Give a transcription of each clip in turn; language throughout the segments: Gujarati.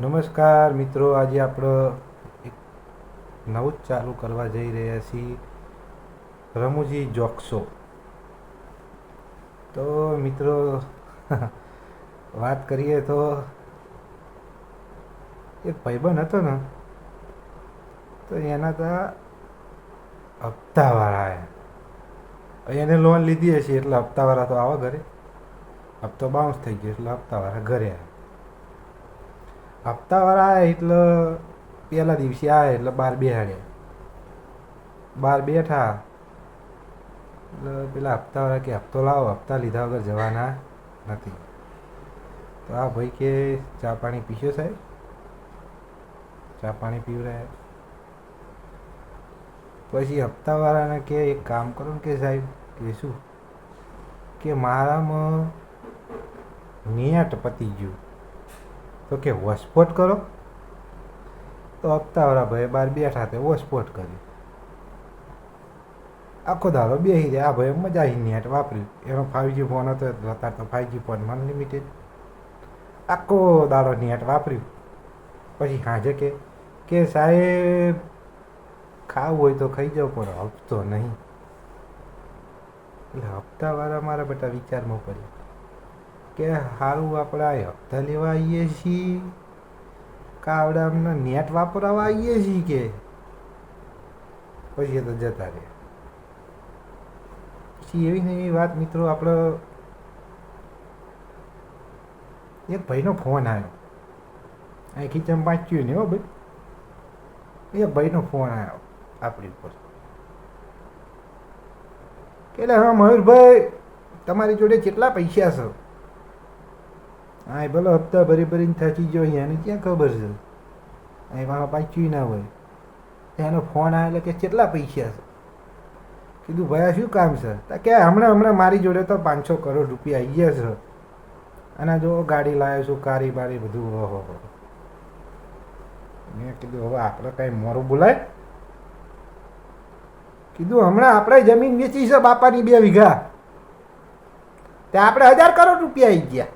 નમસ્કાર મિત્રો, આજે આપણે એક નવું જ ચાલુ કરવા જઈ રહ્યા છીએ, રમુજી જોક્સો તો મિત્રો, વાત કરીએ તો, એક ભાઈબંધ હતો ને, તો એના ત્યાં હપ્તાવાળા એને લોન લીધી હશે એટલે હપ્તાવાળા તો આવા ઘરે. હપ્તો બાઉન્સ થઈ ગયો એટલે હપ્તાવાળા ઘરે આવ્યા. હપ્તાવાળા આવ્યા એટલે પહેલા દિવસે આવ્યા એટલે બાર બેહાડ્યા. બાર બેઠા. એટલે પેલા હપ્તાવાળા કે, હપ્તો લાવો, હપ્તા લીધા વગર જવાના નથી. તો આ ભાઈ કે, ચા પાણી પીશો સાહેબ? ચા પાણી પીવડાય પછી હપ્તાવાળાને કે, એક કામ કરો ને કે સાહેબ, કે શું? કે મારામાં નિયાટ પતી ગયું. તો કે વસપોટ કરો? તો હપ્તાવાળા ભાઈ બાર બેઠા તે વસપોટ કર્યો. આખો દાડો બેસી રહ્યા. આ ભાઈ મજા આવી નેટ વાપર્યું એનો ફાઈવજી ફોન હતો અત્યારે તો ફાઈવજી ફોન અનલિમિટેડ આખો દાડો નેટ વાપર્યું. પછી સાંજે કે કે સાહેબ, ખાવું હોય તો ખાઈ જાઓ, પણ હપ્તો નહીં. એટલે હપ્તાવાળા મારા બધા વિચારમાં પડ્યા કે સારું આપણે હપ્તા લેવા આવીએ છીએ? કાવડા અમને નેટ વાપરવા આવીએ છીએ કે? પછી એ તો જતા રહે. પછી એવી ને એવી વાત મિત્રો આપણે એક ભાઈનો ફોન આવ્યો અહીં ખીચામાં વાંચ્યું ને હો ભાઈ. એક ભાઈનો ફોન આવ્યો આપણી ઉપર. કે હા મયુરભાઈ, તમારી જોડે કેટલા પૈસા છે? હા ભલે હપ્તા ભરી ભરીને થાકી ગયો અહીંયાને ક્યાં ખબર છે? અહીં મારા પાચ્યું ના હોય. એનો ફોન આવે એટલે કે કેટલા પૈસા છે? કીધું, ભાઈ શું કામ છે? તો કે, હમણાં હમણાં મારી જોડે તો પાંચસો કરોડ રૂપિયા આવી ગયા છે. અને જો ગાડી લાવ્યો છું, કારી બારી બધું ઓહો મેં કીધું, હવે આપણે કાંઈ મોરું બોલાય? કીધું, હમણાં આપણે જમીન વેચી છે બાપાની બે વીઘા. તે આપણે હજાર કરોડ રૂપિયા આવી ગયા.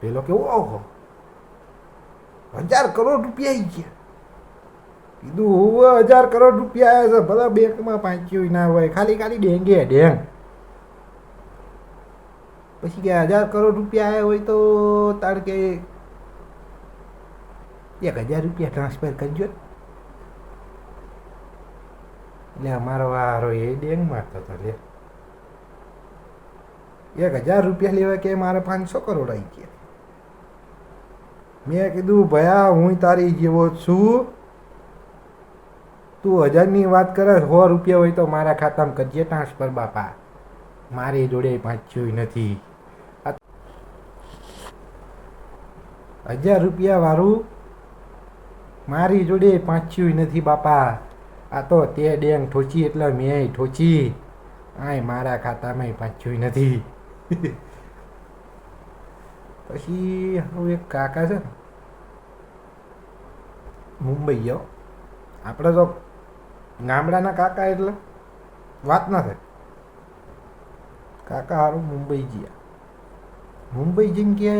પેલો કેવો ઓહો હજાર કરોડ રૂપિયા આવી ગયા. કીધું, હું હજાર કરોડ રૂપિયા આવ્યા છે, ભલા બેંકમાં પાંચ્યું ના હોય, ખાલી ખાલી ડેંગે, ડેંગ. પછી કે હજાર કરોડ રૂપિયા આવ્યા હોય તો તાર કે એક હજાર રૂપિયા ટ્રાન્સફર કરજો. એટલે અમારો વારો એ ડેંગ મારતો હતો, લે. એક હજાર રૂપિયા લેવા કે મારે પાંચસો કરોડ આવી ગયા. મેં કીધું, ભયા, હું તારી જેવો છું. તું હજારની વાત કરે, સો રૂપિયા હોય તો મારા ખાતામાં કરજે ટ્રાન્સફર બાપા? મારી જોડે પાંચ્યું નથી. હજાર રૂપિયા વાળું મારી જોડે પાંચ્યું નથી, બાપા. આ તો તે ડેંગ ઠોચી એટલે મેં ઠોચી. આય, મારા ખાતામાં પાંચ્યું નથી. પછી હવે એક કાકા છે ને, મુંબઈ ગયો આપણે તો ગામડાના કાકા એટલે વાત ના થાય. કાકા હારું મુંબઈ ગયા. મુંબઈ જઈને કે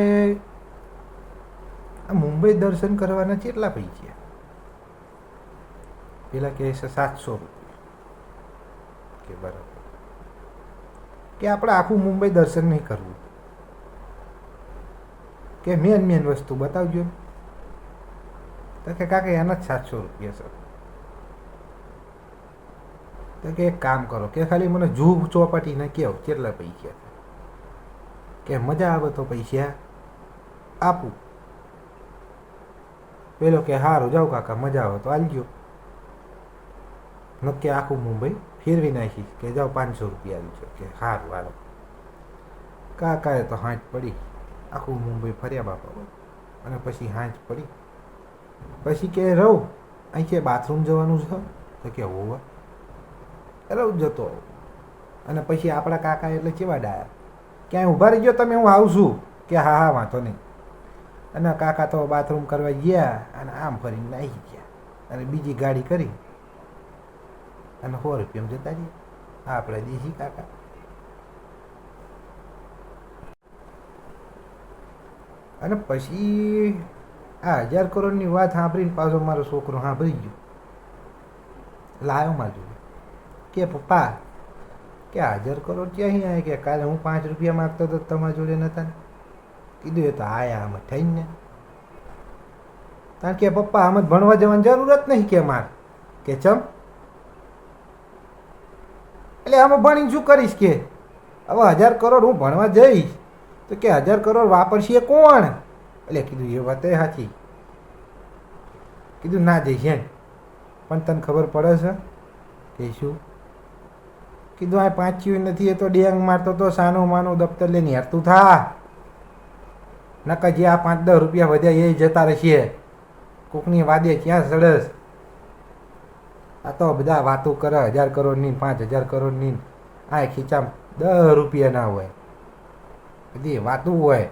આ મુંબઈ દર્શન કરવાના કેટલા પૈસા? પેલા કહે છે સાતસો રૂપિયા. કે બરાબર. કે આપણે આખું મુંબઈ દર્શન નહીં કરવું. કે મેન મેન વસ્તુ બતાવજો. તો કે કાકા એના જ સાતસો રૂપિયા સર તો કે એક કામ કરો, કે ખાલી મને જૂ ચોપાટીને કહો કેટલા પૈસા કે મજા આવે તો પૈસા આપું. પેલો કે સારું જાઓ કાકા, મજા આવે તો આલજો. નક્કી આખું મુંબઈ ફેરવી નાખીશ કે જાઓ પાંચસો રૂપિયા આલજો. કે સારું હાલો. કાકાએ તો હાંચ પડી. આખું મુંબઈ ફર્યા બાપા. અને પછી હાંચ પડી. પછી કે, રહું, અહીં કે બાથરૂમ જવાનું છે? તો કે, હોવ. રહું જતો અને પછી આપણા કાકા એટલે કેવા ડાયા? ક્યાંય ઊભા રહી ગયો તમે, હું આવું છું. કે, હા હા, વાંધો નહીં. અને કાકા તો બાથરૂમ કરવા ગયા અને આમ ફરીને નાહી ગયા. અને બીજી ગાડી કરી. અને સો રૂપિયામાં જતા રહ્યા. આપણે દેશી કાકા. અને પછી આ હજાર કરોડની વાત સાંભળીને પાછો મારો છોકરો સાંભળી ગયો. લાયો માં જોડે કે પપ્પા, કે હજાર કરોડ ક્યાંથી આવ્યા? કે કાલે હું પાંચ રૂપિયા માગતો હતો તમારા જોડે નતા ને. કીધું એ તો આયા આમ થઈને. કારણ કે પપ્પા, આમ જ ભણવા જવાની જરૂરત નહીં કે માર? કે ચમ? એટલે આમાં ભણીને શું કરીશ કે? હવે હજાર કરોડ હું ભણવા જઈશ. તો કે હજાર કરોડ વાપરશે કોણ? એટલે કીધું, એ વાત સાચી કીધું, ના જઈશ પણ તને ખબર પડે છે કે શું? કીધું, આ પાંચ્યું નથી, એ તો ડેંગ મારતો તો સાનું માનું દફતર લઈને હેરતું થા. નકા જે આ પાંચ દસ રૂપિયા વધ્યા એ જતા રહેશે. કોકની વાદે ક્યાં સડસ? આ તો બધા વાતો કરે, હજાર કરોડની પાંચ હજાર કરોડની આ ખીચામાં દસ રૂપિયા ના હોય. બધી વાતું હોય